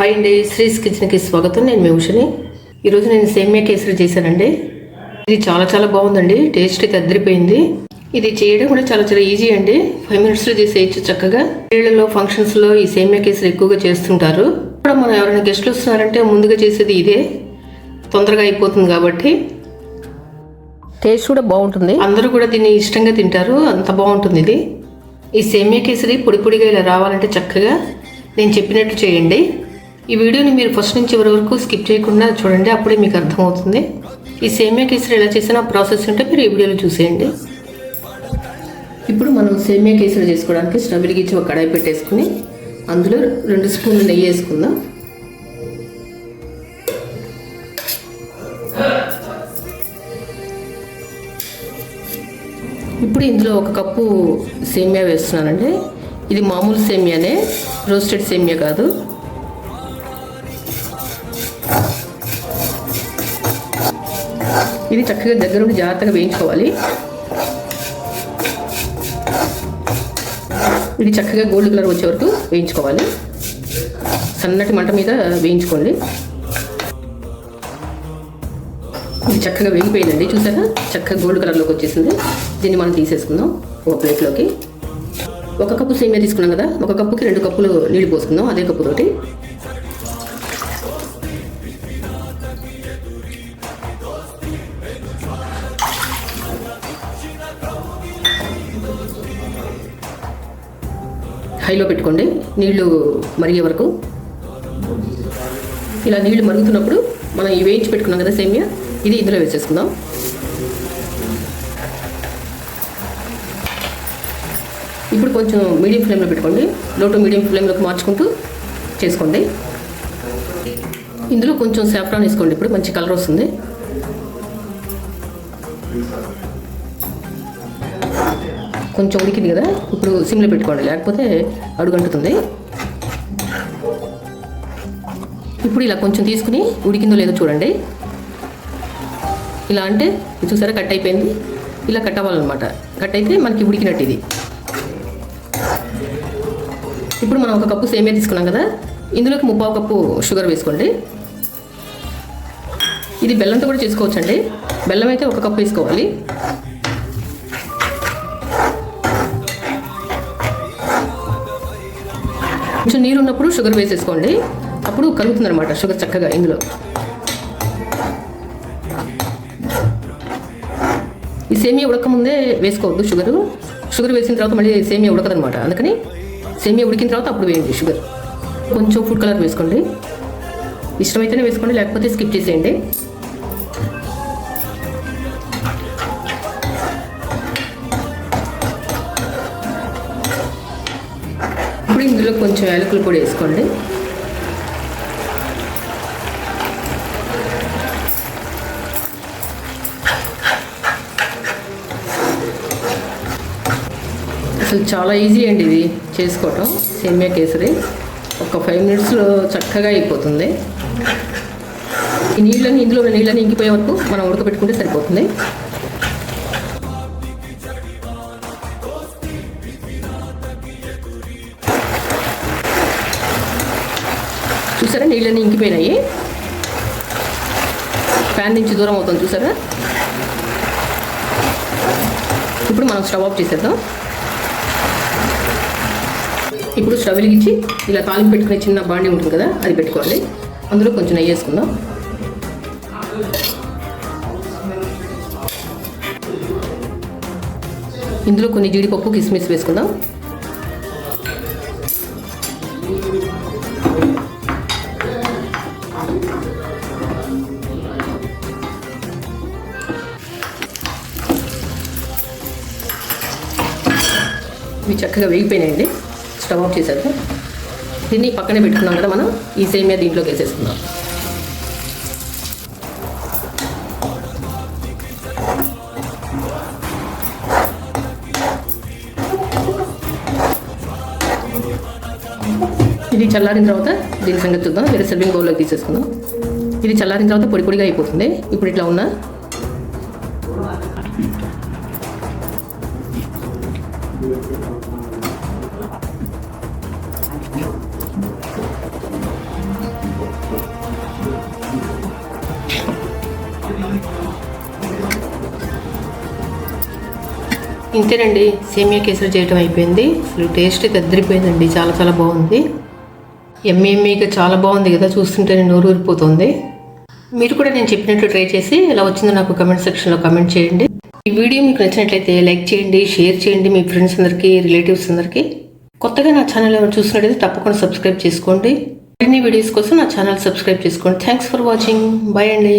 Hi అండి. శ్రీస్ కిచెన్కి స్వాగతం. నేను మీ ఉషని. ఈరోజు నేను సేమియా కేసరి చేశానండి. ఇది చాలా చాలా బాగుందండి. టేస్ట్ అయితే అదిరిపోయింది ఇది చేయడం కూడా చాలా చాలా ఈజీ అండి. ఫైవ్ మినిట్స్లో చేసేయచ్చు చక్కగా. పెళ్ళిళ్ళలో ఫంక్షన్స్లో ఈ సేమియా కేసరి ఎక్కువగా చేస్తుంటారు. ఇప్పుడు మనం ఎవరైనా గెస్ట్లు వస్తున్నారంటే ముందుగా చేసేది ఇదే. తొందరగా అయిపోతుంది కాబట్టి. టేస్ట్ కూడా బాగుంటుంది. అందరూ కూడా దీన్ని ఇష్టంగా తింటారు. అంత బాగుంటుంది ఇది. ఈ సేమియా కేసరి పొడి పొడిగా ఇలా రావాలంటే చక్కగా నేను చెప్పినట్టు చేయండి. ఈ వీడియోని మీరు ఫస్ట్ నుంచి చివరి వరకు స్కిప్ చేయకుండా చూడండి అప్పుడే మీకు అర్థమవుతుంది. ఈ సేమియా కేసరి ఎలా చేసిన ప్రాసెస్ ఉంటే మీరు ఈ వీడియోలో చూసేయండి. ఇప్పుడు మనం సేమియా కేసరి చేసుకోవడానికి స్టవ్ వెలిగించి ఒక కడాయి పెట్టేసుకుని అందులో రెండు స్పూన్లు నెయ్యి వేసుకుందాం. ఇప్పుడు ఇందులో ఒక కప్పు సేమియా వేస్తున్నానండి. ఇది మామూలు సేమియానే రోస్టెడ్ సేమియా కాదు. ఇది చక్కగా దగ్గర నుండి జాగ్రత్తగా వేయించుకోవాలి. ఇది చక్కగా గోల్డ్ కలర్ వచ్చే వరకు వేయించుకోవాలి. సన్నటి మంట మీద వేయించుకోండి. ఇది చక్కగా వేగిపోయిందండి చూసారా? చక్కగా గోల్డ్ కలర్లోకి వచ్చేసింది. దీన్ని మనం తీసేసుకుందాం ఒక ప్లేట్లోకి. ఒక కప్పు సేమియా తీసుకున్నాం కదా ఒక కప్పుకి రెండు కప్పులు నీళ్ళు పోసుకుందాం అదే కప్పుతోటి. హైలో పెట్టుకోండి. నీళ్ళు మరిగే వరకు. ఇలా నీళ్ళు మరుగుతున్నప్పుడు మనం ఈ వేయించి పెట్టుకున్నాం కదా సేమియా? ఇది ఇందులో వేసేసుకుందాం. ఇప్పుడు కొంచెం మీడియం ఫ్లేమ్లో పెట్టుకోండి. లో టు మీడియం ఫ్లేమ్లోకి మార్చుకుంటూ చేసుకోండి. ఇందులో కొంచెం సాఫ్రాన్ వేసుకోండి. ఇప్పుడు మంచి కలర్ వస్తుంది. కొంచెం ఉడికింది కదా ఇప్పుడు సిమ్లో పెట్టుకోండి లేకపోతే అడుగంటుతుంది. ఇప్పుడు ఇలా కొంచెం తీసుకుని ఉడికిందో లేదో చూడండి. ఇలా అంటే చూసారా కట్ అయిపోయింది. ఇలా కట్ అవ్వాలన్నమాట. కట్ అయితే మనకి ఉడికినట్టు ఇది. ఇప్పుడు మనం ఒక కప్పు సేమియా తీసుకున్నాం కదా ఇందులోకి ముప్పావు కప్పు షుగర్ వేసుకోండి. ఇది బెల్లంతో కూడా చేసుకోవచ్చండి. బెల్లం అయితే ఒక కప్పు వేసుకోవాలి. కొంచెం నీరు ఉన్నప్పుడు షుగర్ వేసేసుకోండి. అప్పుడు కలుగుతుంది అనమాట షుగర్ చక్కగా ఇందులో. ఈ సేమియా ఉడకముందే వేసుకోవద్దు షుగర్. షుగర్ వేసిన తర్వాత మళ్ళీ సేమియా ఉడకదనమాట అందుకని సేమియా ఉడికిన తర్వాత అప్పుడు వేయండి షుగర్. కొంచెం ఫుడ్ కలర్ వేసుకోండి. ఇష్టమైతేనే వేసుకోండి లేకపోతే స్కిప్ చేసేయండి. ఇప్పుడు ఇందులో కొంచెం యాలకులు పొడి వేసుకోండి. అసలు చాలా ఈజీ అండి ఇది చేసుకోవటం సేమియా కేసరి. ఒక ఫైవ్ మినిట్స్లో చక్కగా అయిపోతుంది. ఈ నీళ్ళని ఇందులో నీళ్ళని ఇంకిపోయే వరకు మనం ఉడకబెట్టుకుంటే సరిపోతుంది. చూసారా? నీళ్ళన్నీ ఇంకిపోయినాయి. ఫ్యాన్ నుంచి దూరం అవుతుంది చూసారా? ఇప్పుడు మనం స్టవ్ ఆఫ్ చేసేద్దాం. ఇప్పుడు స్టవ్ వెలిగించి ఇలా తాలింపు పెట్టుకునే చిన్న బాండి ఉంటుంది కదా అది పెట్టుకోవాలి. అందులో కొంచెం నెయ్యి వేసుకుందాం. ఇందులో కొన్ని జీడిపప్పు కిస్మిస్ వేసుకుందాం. ఇవి చక్కగా వేగిపోయినాయండి. స్టవ్ ఆఫ్ చేసేద్దాం దీన్ని పక్కనే పెట్టుకున్నాం కదా మనం. ఈ సేమియా దీంట్లోకి వేసేసుకుందాం. ఇది చల్లారిన తర్వాత దీని సంగతి చూద్దాం. వేరే సర్వింగ్ బౌల్లోకి తీసేసుకుందాం. ఇది చల్లారిన తర్వాత పొడి పొడిగా అయిపోతుంది. ఇప్పుడు ఇట్లా ఉన్న ఇంతేనండి సేమియా కేసరి చేయటం అయిపోయింది. అసలు టేస్ట్ దద్దరిపోయిందండి చాలా చాలా బాగుంది. ఎమ్మె చాలా బాగుంది కదా చూస్తుంటే నోరు ఊరిపోతుంది మీరు కూడా నేను చెప్పినట్టు ట్రై చేసి ఎలా వచ్చిందో నాకు కమెంట్ సెక్షన్లో కమెంట్ చేయండి. ఈ వీడియో మీకు నచ్చినట్లయితే లైక్ చేయండి షేర్ చేయండి మీ ఫ్రెండ్స్ అందరికీ రిలేటివ్స్ అందరికీ. కొత్తగా నా ఛానల్ ఎవరు చూసినట్లయితే తప్పకుండా సబ్స్క్రైబ్ చేసుకోండి. మరిన్ని వీడియోస్ కోసం నా ఛానల్ సబ్స్క్రైబ్ చేసుకోండి. థ్యాంక్స్ ఫర్ వాచింగ్ బాయ్ అండి.